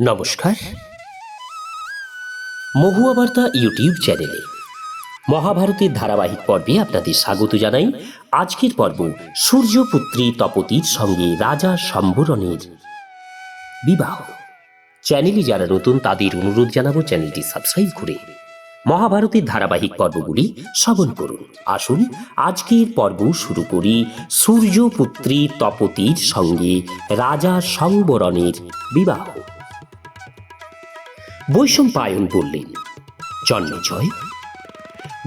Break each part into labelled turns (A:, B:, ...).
A: নমস্কার। মহুয়া বার্তা ইউটিউব চ্যানেলে মহাভারতের ধারাবাহিক পর্বে আপনাদের স্বাগত জানাই। আজকের পর্ব সূর্যপুত্রী তপতির সঙ্গে রাজা সম্বরণের বিবাহ। চ্যানেলে যারা নতুন, তাদের অনুরোধ জানাব চ্যানেলটি সাবস্ক্রাইব করে মহাভারতের ধারাবাহিক পর্বগুলি শ্রবণ করুন। আসুন, আজকের পর্ব শুরু করি সূর্যপুত্রী তপতির সঙ্গে রাজা সম্বরণের বিবাহ। বৈষম্পায়ন বললেন। জন্মেজয়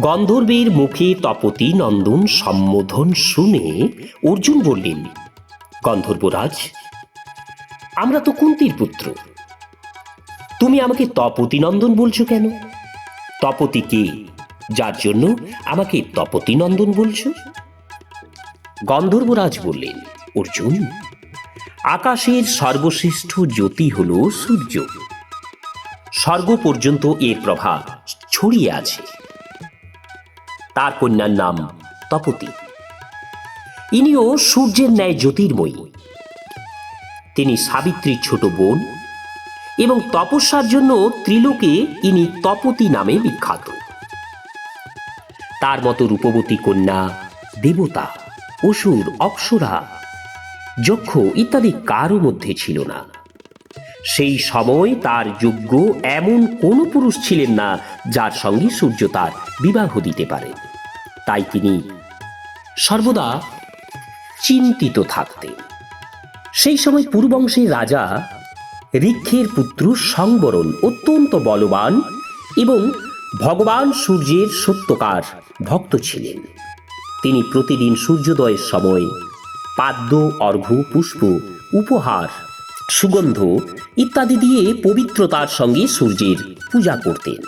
A: গন্ধর্বের মুখে তপতি নন্দন সম্বোধন শুনে অর্জুন বললেন, গন্ধর্বরাজ, আমরা তো কুন্তির পুত্র। তুমি আমাকে তপতি নন্দন বলছো কেন? তপতি কে? যার জন্য আমাকে তপতি নন্দন বলছো? গন্ধর্বরাজ বললেন, অর্জুন, আকাশের সর্বশ্রেষ্ঠ জ্যোতি হল সূর্য। স্বর্গ পর্যন্ত এর প্রভাব ছড়িয়ে আছে। তার কন্যার নাম তপতি। ইনিও সূর্যের ন্যায় জ্যোতির্ময়ী। তিনি সাবিত্রীর ছোট বোন এবং তপস্যার জন্য ত্রিলোকে ইনি তপতি নামে বিখ্যাত। তার মতো রূপবতী কন্যা, দেবতা, অসুর, অপ্সরা, যক্ষ ইত্যাদি কারও মধ্যে ছিল না। সেই সময় তার যোগ্য এমন কোনো পুরুষ ছিলেন না যার সঙ্গে সূর্য তার বিবাহ দিতে পারে। তাই তিনি সর্বদা চিন্তিত থাকতেন। সেই সময় পূর্ববংশের রাজা ঋক্ষের পুত্র সংবরণ অত্যন্ত বলবান এবং ভগবান সূর্যের সত্যকার ভক্ত ছিলেন। তিনি প্রতিদিন সূর্যোদয়ের সময় পাদ্য, অর্ঘ্য, পুষ্প উপহার সুগন্ধ ইত্যাদি দিয়ে পবিত্রতার সঙ্গে সূর্যের পূজা করতেন।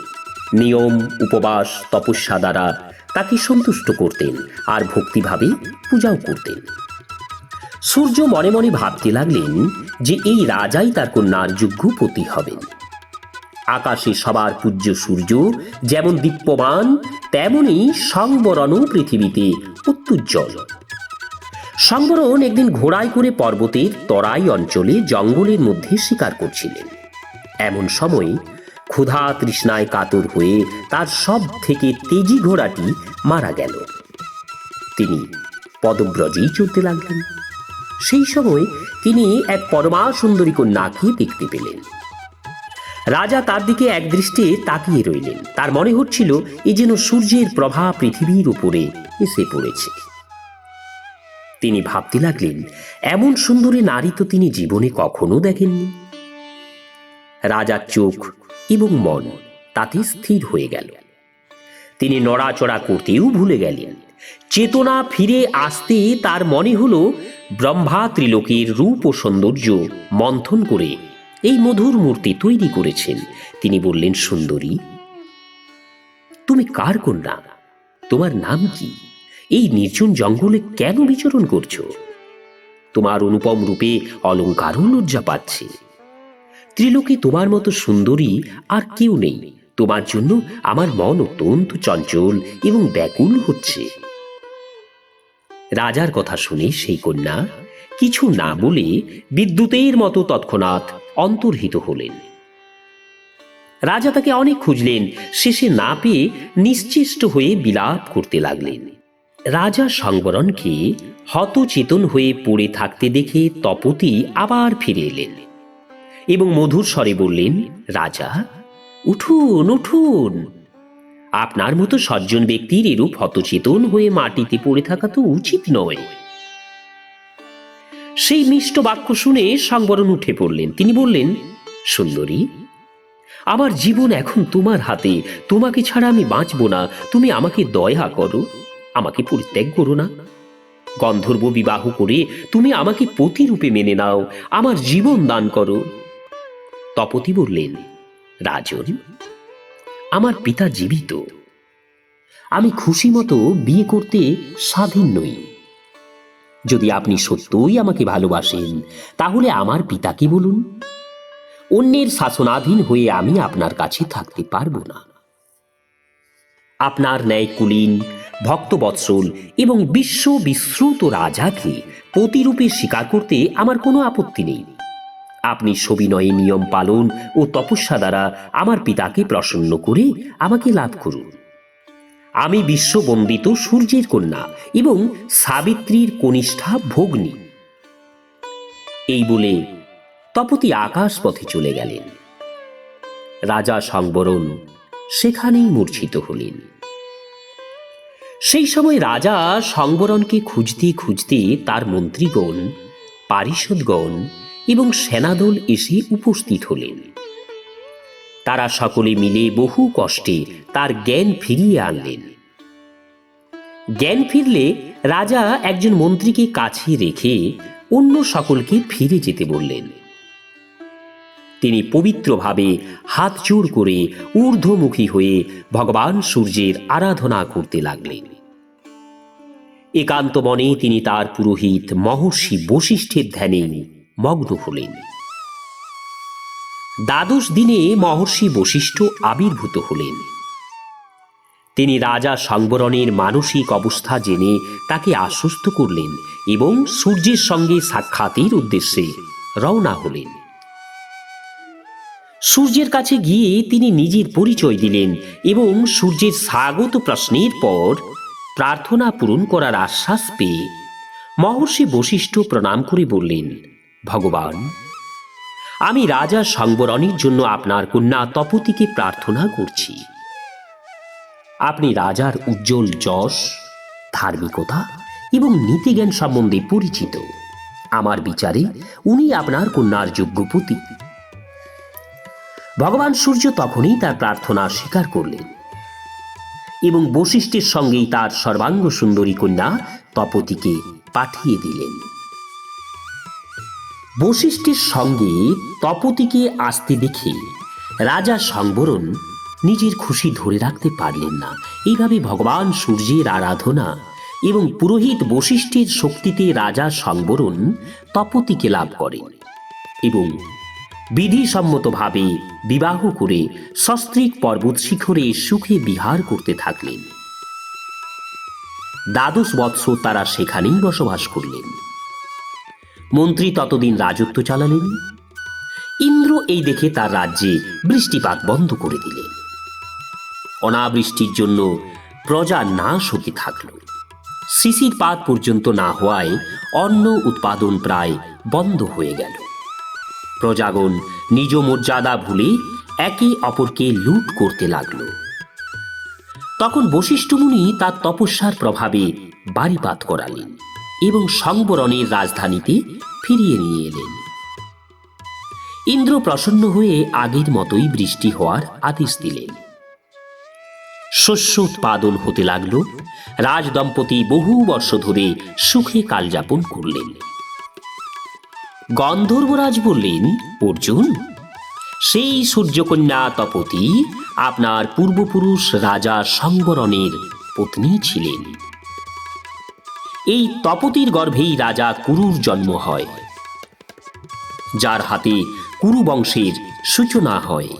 A: নিয়ম, উপবাস, তপস্যা দ্বারা তাকে সন্তুষ্ট করতেন আর ভক্তিভাবে পূজাও করতেন। সূর্য মনে মনে ভাবতে লাগলেন যে এই রাজাই তার কন্যার যোগ্য পতি হবেন। আকাশে সবার পূজ্য সূর্য যেমন দীপ্যমান, তেমনি সংবরণও পৃথিবীতে অত্যুজ্জ্বল। সংবরণ একদিন ঘোড়ায় করে পর্বতের তরাই অঞ্চলে জঙ্গলের মধ্যে শিকার করছিলেন। এমন সময় ক্ষুধা তৃষ্ণায় কাতর হয়ে তার সব থেকে তেজি ঘোড়াটি মারা গেল। তিনি পদব্রজেই চলতে লাগলেন। সেই সময় তিনি এক পরমা সুন্দরী কন্যাকে দেখতে পেলেন। রাজা তার দিকে এক একদৃষ্টে তাকিয়ে রইলেন। তার মনে হচ্ছিল এ যেন সূর্যের প্রভা পৃথিবীর উপরে এসে পড়েছে। তিনি ভাবতে লাগলেন, এমন সুন্দরী নারী তো তিনি জীবনে কখনো দেখেননি। রাজার চোখ এবং মন তাতে স্থির হয়ে গেল। তিনি নড়াচড়া করতেও ভুলে গেলেন। চেতনা ফিরে আসতে তার মনে হল, ব্রহ্মা ত্রিলোকের রূপ ও সৌন্দর্য মন্থন করে এই মধুর মূর্তি তৈরি করেছেন। তিনি বললেন, সুন্দরী, তুমি কার কন্যা? তোমার নাম কি? এই নির্জন জঙ্গলে কেন বিচরণ করছ? তোমার অনুপম রূপে অলঙ্কারও লজ্জা পাচ্ছে। ত্রিলোকে তোমার মতো সুন্দরী আর কেউ নেই। তোমার জন্য আমার মন অত্যন্ত চঞ্চল এবং ব্যাকুল হচ্ছে। রাজার কথা শুনে সেই কন্যা কিছু না বলে বিদ্যুতের মতো তৎক্ষণাৎ অন্তর্হিত হলেন। রাজা তাকে অনেক খুঁজলেন, শেষে না পেয়ে নিশ্চেষ্ট হয়ে বিলাপ করতে লাগলেন। রাজা সংবরণকে হতচেতন হয়ে পড়ে থাকতে দেখে তপতি আবার ফিরে এলেন। এবং মধুর স্বরে বললেন, রাজা, উঠুন উঠুন। আপনার মতো সজ্জন ব্যক্তির এরূপ হতচেতন হয়ে মাটিতে পড়ে থাকা তো উচিত নয়। সেই মিষ্ট বাক্য শুনে সংবরণ উঠে পড়লেন। তিনি বললেন, সুন্দরী, আমার জীবন এখন তোমার হাতে। তোমাকে ছাড়া আমি বাঁচব না। তুমি আমাকে দয়া করো। আমাকে পরিত্যাগ করো না। গন্ধর্ব বিবাহ করে তুমি আমাকে পতিরূপে মেনে নাও, আমার জীবন দান করো। তপতি বললেন, রাজন, আমার পিতা জীবিত। আমি খুশি মতো বিয়ে করতে স্বাধীন নই। যদি আপনি সত্যই আমাকে ভালোবাসেন, তাহলে আমার পিতাকে বলুন। অন্যের শাসনাধীন হয়ে আমি আপনার কাছে থাকতে পারব না। আপনার ন্যায় কুলীন ভক্তবৎসল এবং বিশ্ব বিশ্রুত রাজাকে প্রতিরূপে স্বীকার করতে আমার কোনো আপত্তি নেই। আপনি সবিনয়ে নিয়ম পালন ও তপস্যা দ্বারা আমার পিতাকে প্রসন্ন করে আমাকে লাভ করুন। আমি বিশ্ববন্দিত সূর্যের কন্যা এবং সাবিত্রীর কনিষ্ঠা ভগ্নী। এই বলে তপতি আকাশ পথে চলে গেলেন। রাজা সংবরণ সেখানেই মূর্ছিত হলেন। সেই সময় রাজা সংবরণকে খুঁজতে খুঁজতে তার মন্ত্রীগণ, পারিষদগণ এবং সেনাদল এসে উপস্থিত হলেন। তারা সকলে মিলে বহু কষ্টে তার জ্ঞান ফিরিয়ে আনলেন। জ্ঞান ফিরলে রাজা একজন মন্ত্রীকে কাছে রেখে অন্য সকলকে ফিরে যেতে বললেন। তিনি পবিত্রভাবে হাত জোড় করে ঊর্ধ্বমুখী হয়ে ভগবান সূর্যের আরাধনা করতে লাগলেন। একান্ত মনে তিনি তার পুরোহিত মহর্ষি বশিষ্ঠের ধ্যানে মগ্ন হলেন। দ্বাদশ দিনে মহর্ষি বশিষ্ঠ আবির্ভূত হলেন। তিনি রাজা সংবরণের মানসিক অবস্থা জেনে তাকে আশ্বস্ত করলেন এবং সূর্যের সঙ্গে সাক্ষাতের উদ্দেশ্যে রওনা হলেন। সূর্যের কাছে গিয়ে তিনি নিজের পরিচয় দিলেন এবং সূর্যের স্বাগত প্রশ্নের পর প্রার্থনা পূরণ করার আশ্বাস পেয়ে মহর্ষি বশিষ্ঠ প্রণাম করে বললেন, ভগবান, আমি রাজা সংবরণের জন্য আপনার কন্যা তপতিকে প্রার্থনা করছি। আপনি রাজার উজ্জ্বল যশ, ধার্মিকতা এবং নীতিজ্ঞান সম্বন্ধে পরিচিত। আমার বিচারে উনি আপনার কন্যার যোগ্য পতি ভগবান সূর্য তখনই তার প্রার্থনা স্বীকার করলেন। এবং বশিষ্ঠের সঙ্গেই তার সর্বাঙ্গ সুন্দরী কন্যা তপতিকে পাঠিয়ে দিলেন। বশিষ্ঠের সঙ্গে তপতিকে আসতে দেখে রাজা সংবরণ নিজের খুশি ধরে রাখতে পারলেন না। এইভাবে ভগবান সূর্যের আরাধনা এবং পুরোহিত বশিষ্ঠের শক্তিতে রাজা সংবরণ তপতিকে লাভ করেন এবং বিধিসম্মতভাবে বিবাহ করে সস্ত্রীক পর্বত শিখরে সুখে বিহার করতে থাকলেন। দ্বাদশ বৎসর তারা সেখানেই বসবাস করলেন। মন্ত্রী ততদিন রাজত্ব চালালেন। ইন্দ্র এই দেখে তার রাজ্যে বৃষ্টিপাত বন্ধ করে দিলেন। অনাবৃষ্টির জন্য প্রজা নাশ হতে থাকল। শিশির পাত পর্যন্ত না হওয়ায় অন্ন উৎপাদন প্রায় বন্ধ হয়ে গেল। প্রজাগণ নিজ মর্যাদা ভুলে একে অপরকে লুট করতে লাগল। তখন বশিষ্ঠ মুনি তার তপস্যার প্রভাবে বাড়িপাত করালেন এবং সংবরণের রাজধানীতে ফিরিয়ে নিয়ে এলেন। ইন্দ্র প্রসন্ন হয়ে আগের মতোই বৃষ্টি হওয়ার আদেশ দিলেন। শস্য উৎপাদন হতে লাগল। রাজদম্পতি বহু বর্ষ ধরে সুখে কালযাপন করলেন। গন্ধর্বরাজ বললেন, অর্জুন, সেই সূর্যকন্যা তপতি আপনার পূর্বপুরুষ রাজা সংবরণের পত্নী ছিলেন। এই তপতির গর্ভেই রাজা কুরুর জন্ম হয়, যার হাতে কুরু বংশের সূচনা হয়।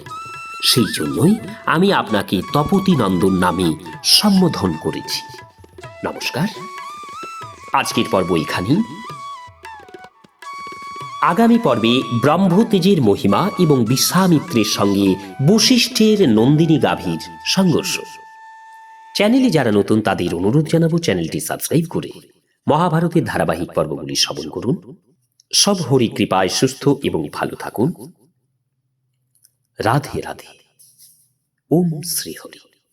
A: সেই জন্যই আমি আপনাকে তপতি নন্দন নামে সম্বোধন করেছি। নমস্কার। আজকের পর্ব এখানেই। আগামী পর্বে ব্রহ্মতেজের মহিমা এবং বিশ্বামিত্রের সঙ্গে বশিষ্ঠের নন্দিনী গাভীর সংঘর্ষ। চ্যানেলে যারা নতুন, তাদের অনুরোধ জানাব চ্যানেলটি সাবস্ক্রাইব করে মহাভারতের ধারাবাহিক পর্বগুলি শ্রবণ করুন। সব হরি কৃপায় সুস্থ এবং ভালো থাকুন। রাধে রাধে। ওম শ্রী হরি